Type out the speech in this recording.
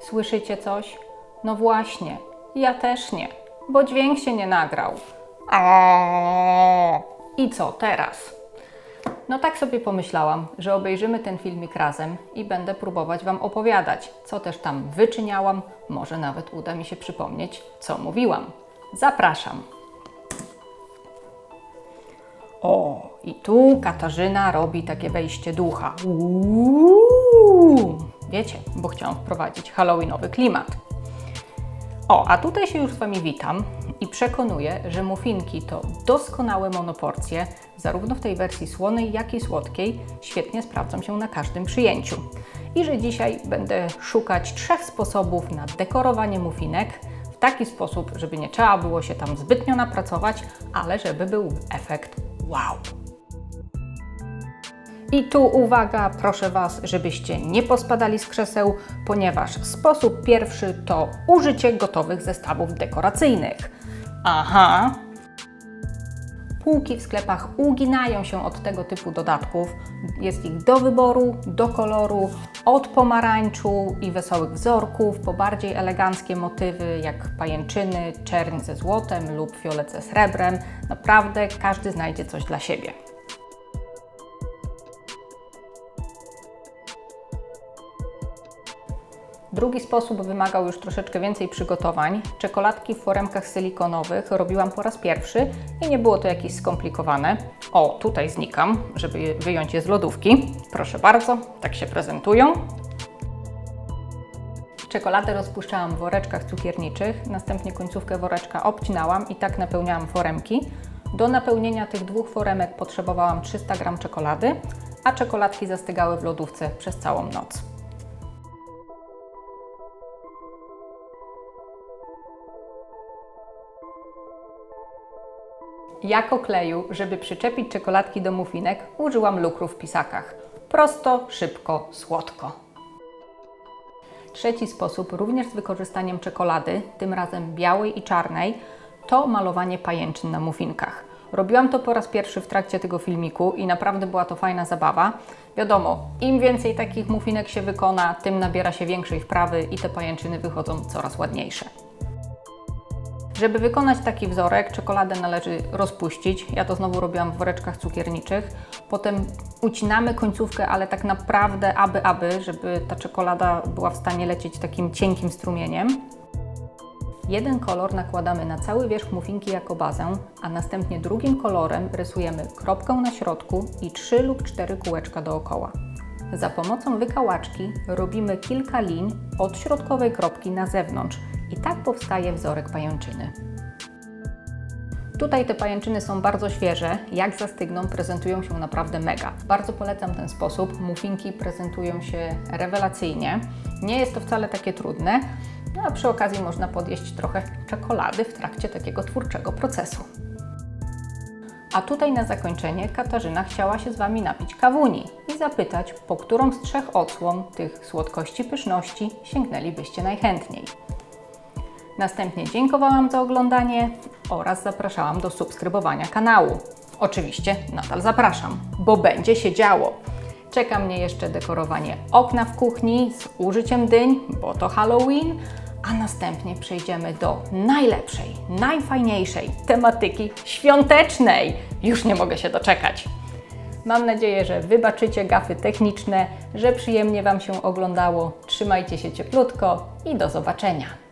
Słyszycie coś? No właśnie, ja też nie, bo dźwięk się nie nagrał. I co teraz? No tak sobie pomyślałam, że obejrzymy ten filmik razem i będę próbować Wam opowiadać, co też tam wyczyniałam. Może nawet uda mi się przypomnieć, co mówiłam. Zapraszam. O, i tu Katarzyna robi takie wejście ducha. Uuu, wiecie, bo chciałam wprowadzić halloweenowy klimat. O, a tutaj się już z Wami witam i przekonuję, że muffinki to doskonałe monoporcje, zarówno w tej wersji słonej, jak i słodkiej, świetnie sprawdzą się na każdym przyjęciu. I że dzisiaj będę szukać trzech sposobów na dekorowanie muffinek w taki sposób, żeby nie trzeba było się tam zbytnio napracować, ale żeby był efekt wow. I tu uwaga, proszę Was, żebyście nie pospadali z krzeseł, ponieważ sposób pierwszy to użycie gotowych zestawów dekoracyjnych. Aha! Półki w sklepach uginają się od tego typu dodatków. Jest ich do wyboru, do koloru, od pomarańczu i wesołych wzorków, po bardziej eleganckie motywy jak pajęczyny, czerń ze złotem lub fiolet ze srebrem. Naprawdę każdy znajdzie coś dla siebie. Drugi sposób wymagał już troszeczkę więcej przygotowań. Czekoladki w foremkach silikonowych robiłam po raz pierwszy i nie było to jakieś skomplikowane. O, tutaj znikam, żeby wyjąć je z lodówki. Proszę bardzo, tak się prezentują. Czekoladę rozpuszczałam w woreczkach cukierniczych, następnie końcówkę woreczka obcinałam i tak napełniałam foremki. Do napełnienia tych dwóch foremek potrzebowałam 300 g czekolady, a czekoladki zastygały w lodówce przez całą noc. Jako kleju, żeby przyczepić czekoladki do muffinek, użyłam lukru w pisakach. Prosto, szybko, słodko. Trzeci sposób, również z wykorzystaniem czekolady, tym razem białej i czarnej, to malowanie pajęczyn na muffinkach. Robiłam to po raz pierwszy w trakcie tego filmiku i naprawdę była to fajna zabawa. Wiadomo, im więcej takich muffinek się wykona, tym nabiera się większej wprawy i te pajęczyny wychodzą coraz ładniejsze. Żeby wykonać taki wzorek, czekoladę należy rozpuścić. Ja to znowu robiłam w woreczkach cukierniczych. Potem ucinamy końcówkę, ale tak naprawdę aby, aby, żeby ta czekolada była w stanie lecieć takim cienkim strumieniem. Jeden kolor nakładamy na cały wierzch muffinki jako bazę, a następnie drugim kolorem rysujemy kropkę na środku i 3 lub 4 kółeczka dookoła. Za pomocą wykałaczki robimy kilka lin od środkowej kropki na zewnątrz i tak powstaje wzorek pajęczyny. Tutaj te pajęczyny są bardzo świeże, jak zastygną prezentują się naprawdę mega. Bardzo polecam ten sposób, muffinki prezentują się rewelacyjnie. Nie jest to wcale takie trudne, no a przy okazji można podjeść trochę czekolady w trakcie takiego twórczego procesu. A tutaj na zakończenie Katarzyna chciała się z Wami napić kawuni i zapytać, po którą z trzech odsłon tych słodkości pyszności sięgnęlibyście najchętniej. Następnie dziękowałam za oglądanie oraz zapraszałam do subskrybowania kanału. Oczywiście nadal zapraszam, bo będzie się działo. Czeka mnie jeszcze dekorowanie okna w kuchni z użyciem dyń, bo to Halloween, a następnie przejdziemy do najlepszej, najfajniejszej tematyki świątecznej. Już nie mogę się doczekać. Mam nadzieję, że wybaczycie gafy techniczne, że przyjemnie Wam się oglądało. Trzymajcie się cieplutko i do zobaczenia.